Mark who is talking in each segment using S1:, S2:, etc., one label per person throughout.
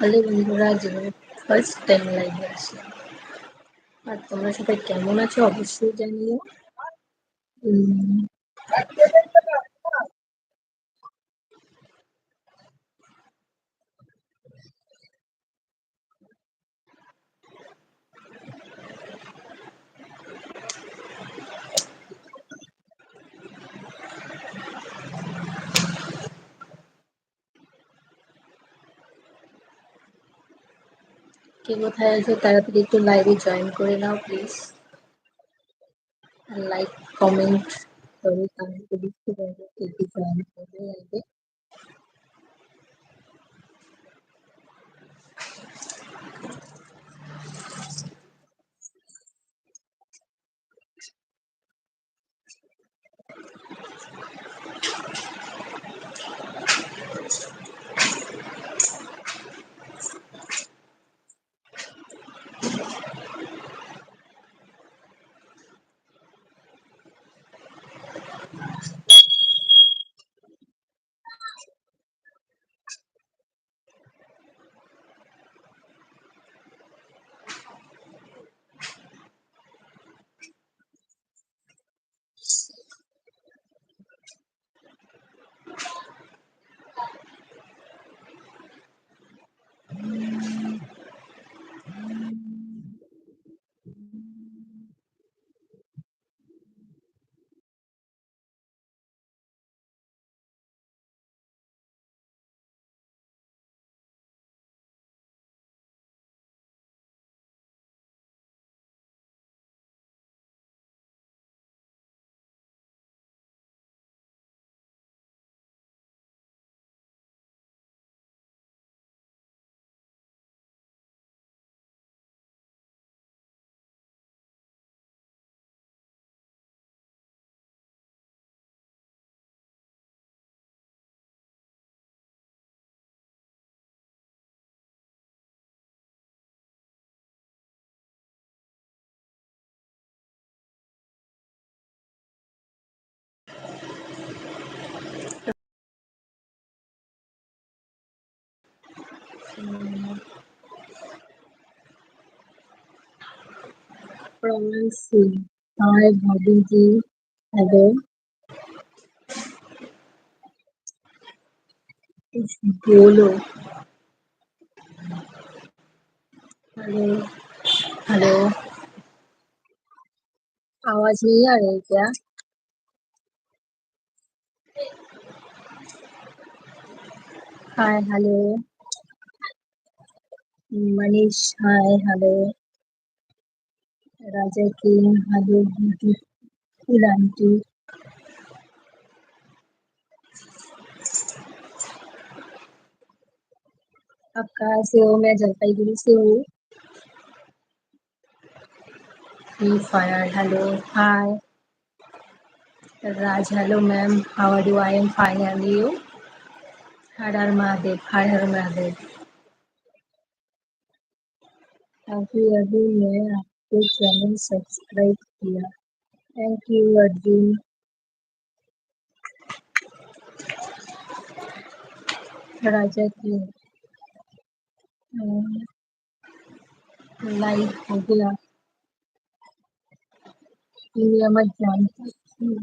S1: Hello বন্ধুরা জীবনে first time লাইভে আসলাম। আর তোমরা সবাই কেমন আছো অবশ্যই জানিও। কে কোথায় আছো তাড়াতাড়ি একটু লাইভে জয়েন করে নাও প্লিজ লাইক কমেন্ট করে তাহলে তো বুঝতে পারবে জয়েন করবে লাইভে बोलो हेलो हेलो आवाज़ नहीं आ रही क्या hi hello Manish, hi, hello. Raja king hello beautiful aunty. आप कहाँ से हो? मैं जलपाईगुड़ी से हूँ। Fire hello hi Raj hello ma'am how are you I am fine and you Har Har Mahadev, Har Har Mahadev. Thank अभी मैं आपके चैनल सब्सक्राइब किया थैंक यू अर्जुन राजा की लाइव हो गया। ये मैं जानती थी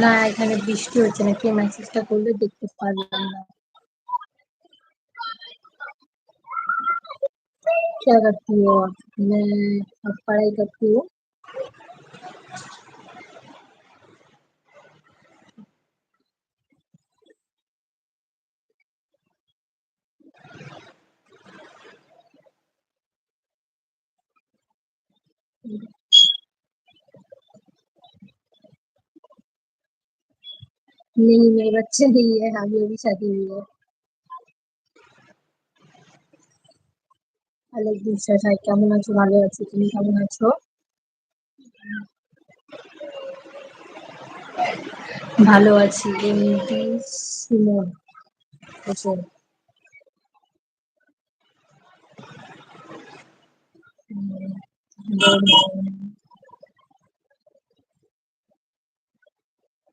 S1: না এখানে বৃষ্টি হচ্ছে না কে মেসেজটা করলে দেখতে পারলাম না क्या करती हो आप मैं अब पढ़ाई करती हूँ नहीं मेरे बच्चे नहीं है अभी अभी शादी हुई है अलग दूसरा ভাই কেমন আছো ভালো আছি তুমি কেমন আছো ভালো আছি MD Sumon Hossain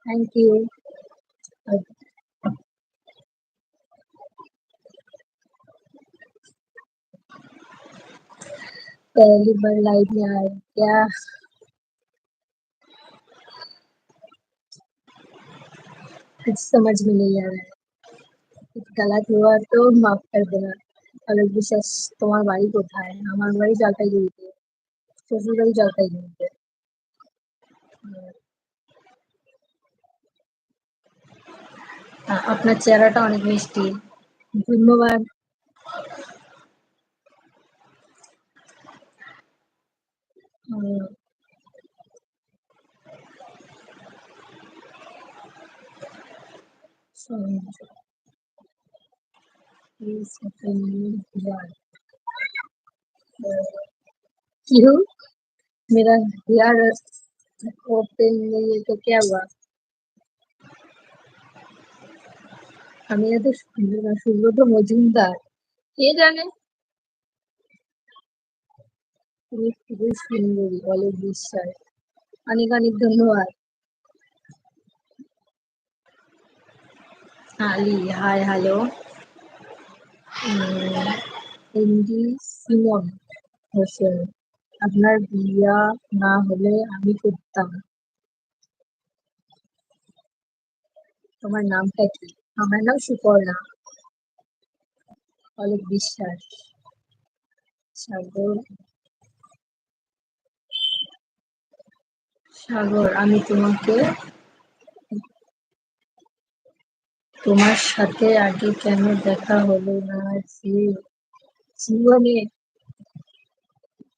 S1: thank you पहली बार लाइट में आया क्या? कुछ समझ में नहीं आ रहा है। कुछ गलत हुआ तो माफ़ कर देना। अलग विशेष तुम्हारे तो बारी को था है। हमारे बारी जाता ही नहीं थे ससुर बाड़ी जाता ही नहीं थे Sanju, please open your heart. क्यों मेरा यार ओपन नहीं है तो क्या हुआ আমি এত সুব্রত মজুমদার। কে জানে? তুমি খুবই সুন্দরী অলোক বিশ্বাস। অনেক অনেক ধন্যবাদ। Ali, hi, hello. MD Simon Hossain, আপনার বিয়া না হলে আমি করতাম। তোমার নামটা কি? আমার নাম সুপর্ণা। অলোক বিশ্বাস। সাগর। সাগর, আমি তোমাকে তোমার সাথে আগে কেন দেখা হলো না? যে জীবনে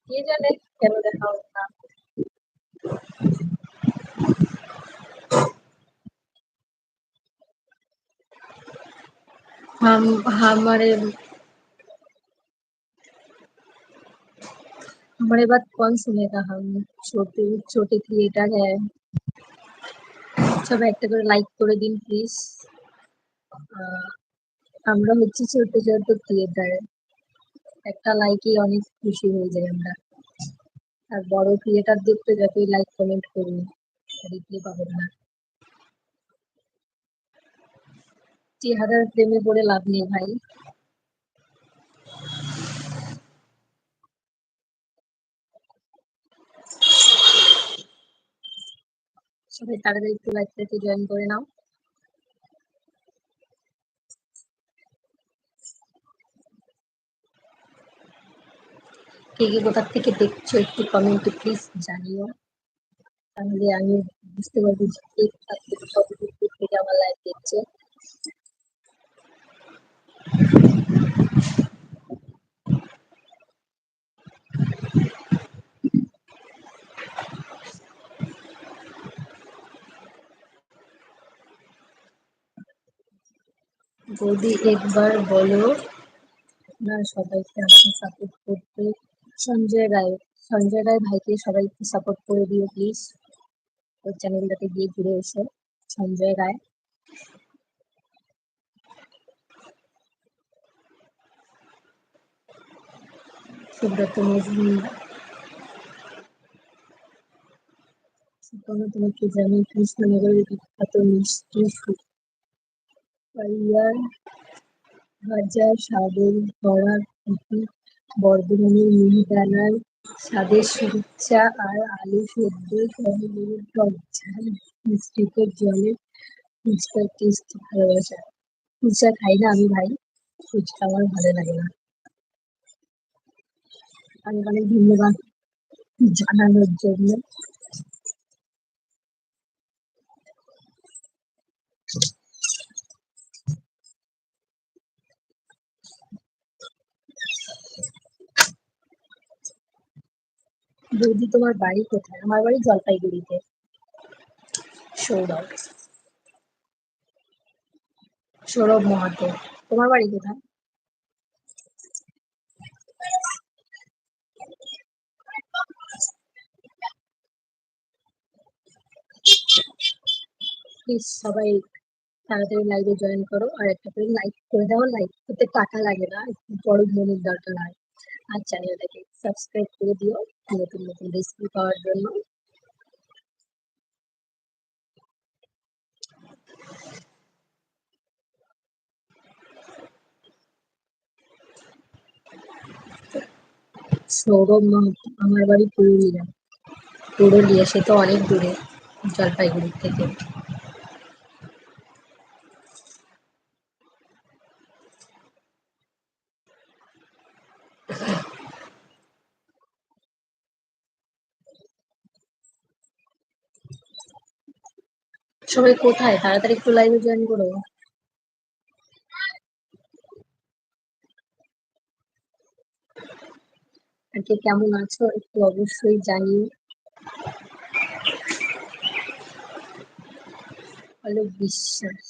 S1: কে জানে কেন দেখা হলো না? हम हमारे हमारे बात कौन सुनेगा हम छोटे छोटे ক্রিয়েটার है সবাই একটা করে লাইক করে দিন প্লিজ আমরা হচ্ছে ছোট ছোট ক্রিয়েটার একটা লাইকই অনেক খুশি হয়ে যাই আমরা আর বড় ক্রিয়েটারদের তো যতই লাইক কমেন্ট করুন রিপ্লাই পাবেন না চেহারার প্রেমে পড়ে লাভ নেই ভাই। সবাই তাড়াতাড়ি একটু লাইকটাকে জয়েন করে নাও। কে কে কোথা থেকে দেখছ একটু কমেন্টে প্লিজ জানিও। তাহলে আমি বুঝতে পারব যে কে কোথা থেকে কত দূর থেকে আমার লাইভ দেখছে। যদি একবার বলো, না, সবাইকে আমাকে সাপোর্ট করতে। সঞ্জয় রায় সঞ্জয় রায় ভাইকে সবাইকে সাপোর্ট করে দিও প্লিজ ওর চ্যানেলটাতে গিয়ে ঘুরে এসো, সঞ্জয় রায়। সুব্রত মজুমদার। তোমাকে জানি কৃষ্ণনগরের বিখ্যাত মিষ্টি সুপারিয়ার ভাজা স্বাদের ভরা পিঠি বর্ধমানের মিহিদানার স্বাদের সুচ্চা আর আলু সেদ্ধ শহরের টক ঝাল মিষ্টিতে জলে ফুচকার টেস্ট ভালোবাসা। ফুচকা খাই না আমি ভাই, ফুচকা আমার ভালো লাগে না। অনেক অনেক ধন্যবাদ জানানোর জন্য। বৌদি, তোমার বাড়ি কোথায়? আমার বাড়ি জলপাইগুড়িতে। সৌরভ। সৌরভ মহাতো। তোমার বাড়ি কোথায়? সবাই তাড়াতাড়ি লাইভে জয়েন করো, আর একটা করে লাইক করে দাও। লাইক করতে টাকা লাগে না, একটু বড় মনের দরকার হয়। আর চ্যানেলটাকে সাবস্ক্রাইব করে দিও নতুন নতুন রেসিপি পাওয়ার জন্য। সৌরভ মাহাতো আমার বাড়ি পুরুলিয়া। পুরুলিয়া, সে তো অনেক দূরে জলপাইগুড়ির থেকে। সবাই কোথায়? তাড়াতাড়ি একটু লাইভে জয়েন করো। আর কে কেমন আছো? একটু অবশ্যই জানিও। হলো বিশ্বাস।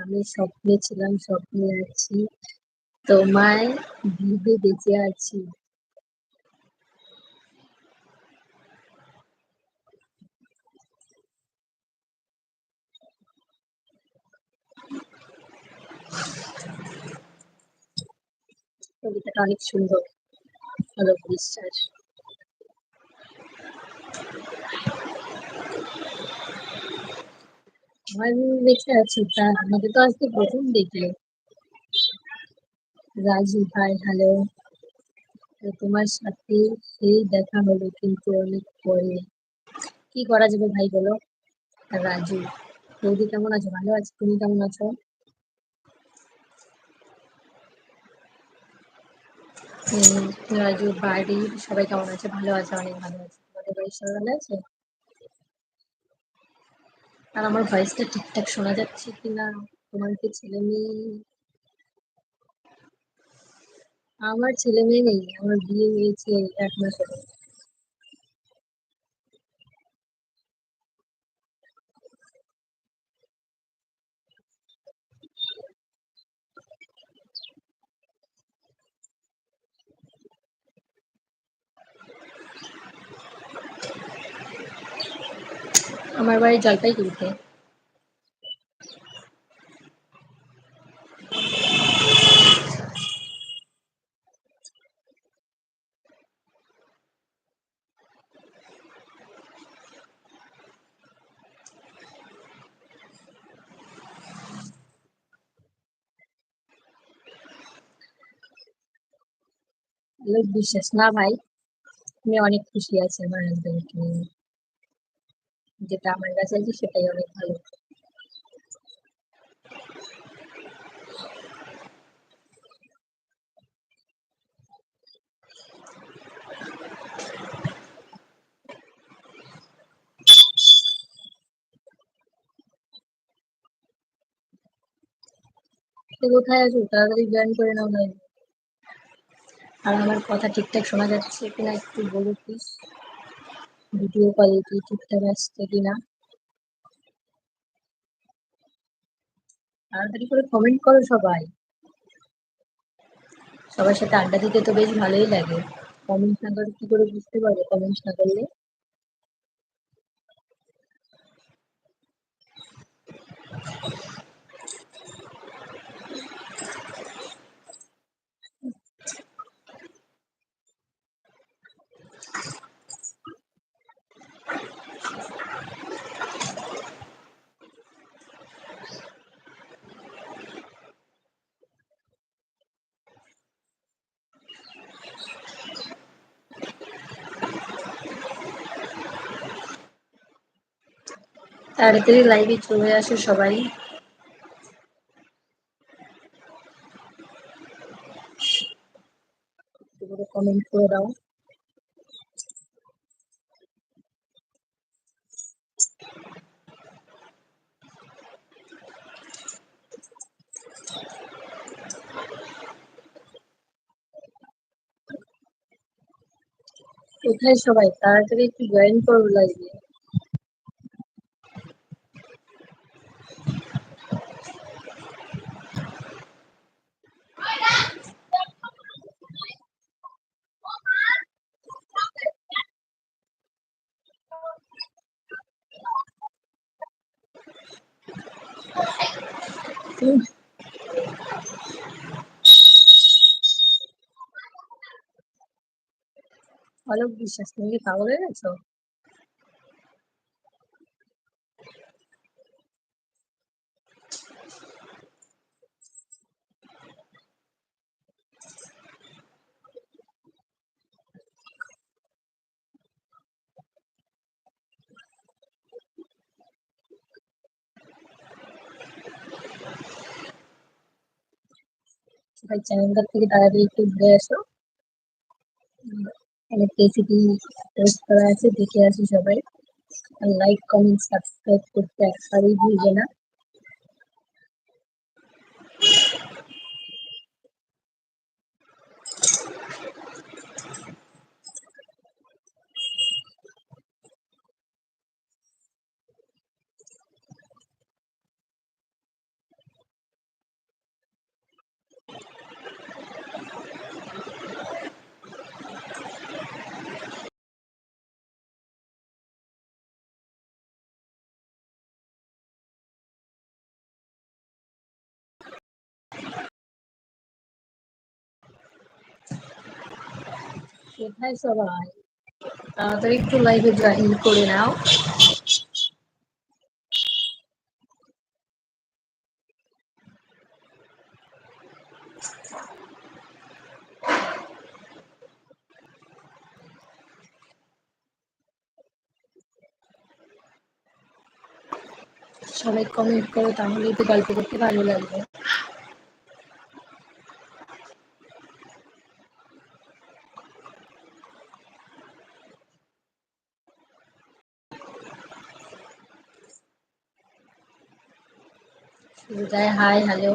S1: আমি স্বপ্নে ছিলাম, স্বপ্নে আছি। তোমায় ভিড়ে বেঁচে আছি। কবিতাটা অনেক সুন্দর। হলো বিশ্বাস আমার বেঁচে আছি, তা আমাদের তো আজকে প্রথম দেখলে। রাজু হাই হ্যালো তোমার সাথে সেই দেখা হলো কিন্তু অনেক পরে। কি করা যাবে ভাই বলো? রাজু, বৌদি কেমন আছো? ভালো আছো? তুমি কেমন আছো? রাজু, বাড়ি, সবাই কেমন আছে? ভালো আছে, অনেক ভালো আছে। তোমাদের বাড়ির সবাই ভালো আছে? আর আমার ভয়েসটা ঠিকঠাক শোনা যাচ্ছে কিনা? তোমার কি ছেলে মেয়ে? আমার ছেলে মেয়ে নেই, আমার বিয়ে হয়েছে এক মাস হলো। আমার বাড়ি জলপাইগুড়িতে লোক বিশ্বাস না ভাই আমি অনেক খুশি আছি আমার হাজবেন্ডকে নিয়ে যেটা আমার কাছে আছে সেটাই অনেক ভালো। কোথায় আছো? তাড়াতাড়ি জয়েন করে নাও লাইভ আর আমার কথা ঠিকঠাক শোনা যাচ্ছে কিনা একটু বলো প্লিজ ভিডিও কোয়ালিটি ঠিকঠাক আসছে কিনা? তাড়াতাড়ি করে কমেন্ট করো সবাই। সবার সাথে আড্ডা দিতে তো বেশ ভালোই লাগে। কমেন্ট না করে কি করে বুঝতে পারবে? কমেন্ট না করলে তাড়াতাড়ি লাইভে চলে আসো সবাই। কমেন্ট করে দাও। কোথায় সবাই? তাড়াতাড়ি একটু জয়েন করো লাইভে অলক বিশ্বাস তুমি কি পাগল হয়ে গেছো ভাই চ্যানেলটার থেকে তাড়াতাড়ি একটু ঘুরে আসো অনেক রেসিপি পোস্ট করা আছে দেখে আসি সবাই লাইক কমেন্ট সাবস্ক্রাইব করতে একবারেই ভুলবে না কোথায় সবাই। তাড়াতাড়ি একটু লাইভে জয়েন করে নাও। সবাই কমেন্ট করো তাহলে তো গল্প করতে ভালো লাগবে। শুরুটায় হাই হ্যালো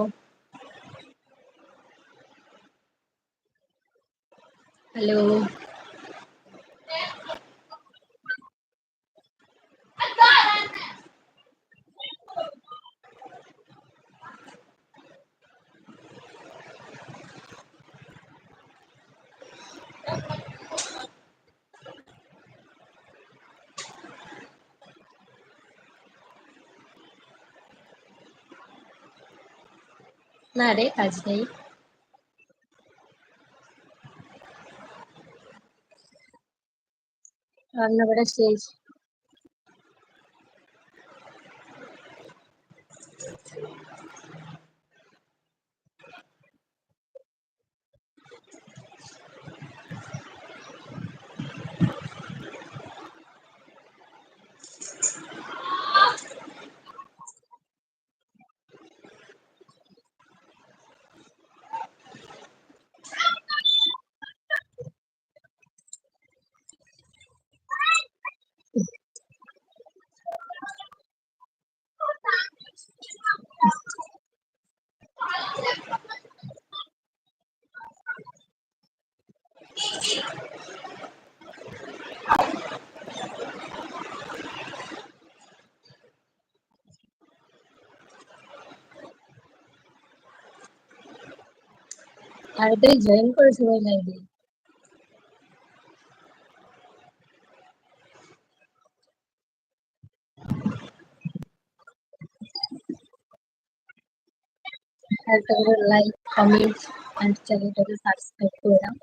S1: হ্যালো না রে কাজ নেই। রান্নাবাড়া শেষ। তাড়াতাড়ি জয়েন করে সবাই লাইভে একটা করে লাইক কমেন্ট অ্যান্ড চ্যানেলটাকে সাবস্ক্রাইব করে দাও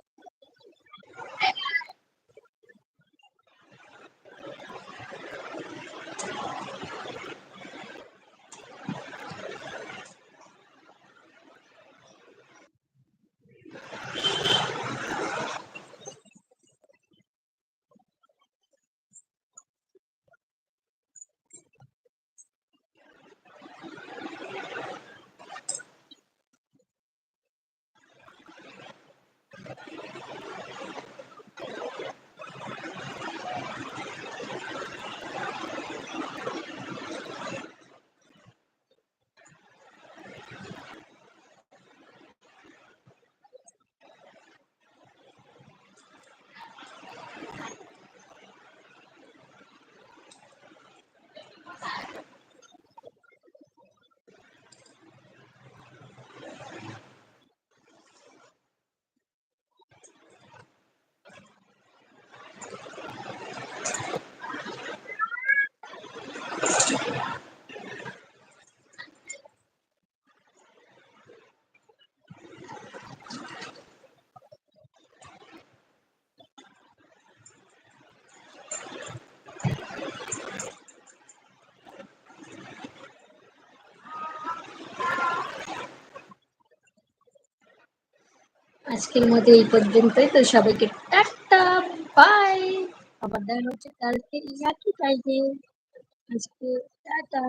S1: আজকের মতো এই পর্যন্তই। তো সবাইকে টাটা বাই আবার দেখা হচ্ছে কালকে, একই টাইমে আজকে, টাটা।